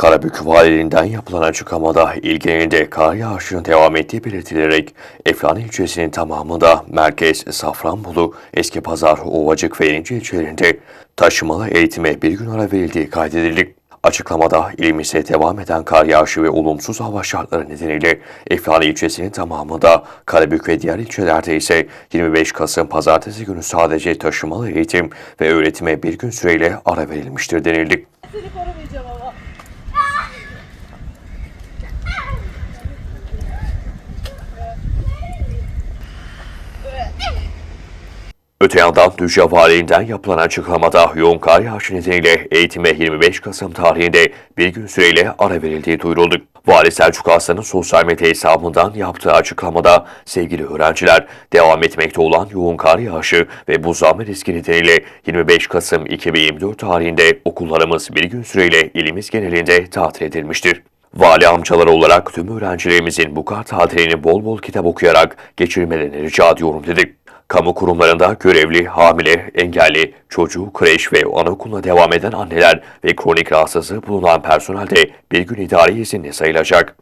Karabük valiliğinden yapılan açıklamada il genelinde kar yağışının devam ettiği belirtilerek Eflani ilçesinin tamamında merkez Safranbolu, Eski Pazar, Ovacık ve İnce ilçelerinde taşımalı eğitime bir gün ara verildiği kaydedildi. Açıklamada ilimize devam eden kar yağışı ve olumsuz hava şartları nedeniyle Eflani ilçesinin tamamında Karabük ve diğer ilçelerde ise 25 Kasım pazartesi günü sadece taşımalı eğitim ve öğretime bir gün süreyle ara verilmiştir denildi. Öte yandan Düzce Valiliğinden yapılan açıklamada yoğun kar yağışı nedeniyle eğitime 25 Kasım tarihinde bir gün süreyle ara verildiği duyuruldu. Vali Selçuk Aslan'ın sosyal medya hesabından yaptığı açıklamada sevgili öğrenciler devam etmekte olan yoğun kar yağışı ve buzlanma riski nedeniyle 25 Kasım 2024 tarihinde okullarımız bir gün süreyle ilimiz genelinde tatil edilmiştir. Vali amcaları olarak tüm öğrencilerimizin bu kar tatilini bol bol kitap okuyarak geçirmelerini rica ediyorum dedi. Kamu kurumlarında görevli, hamile, engelli, çocuğu, kreş ve anaokuluna devam eden anneler ve kronik rahatsızlığı bulunan personel de bir gün idari izinli sayılacak.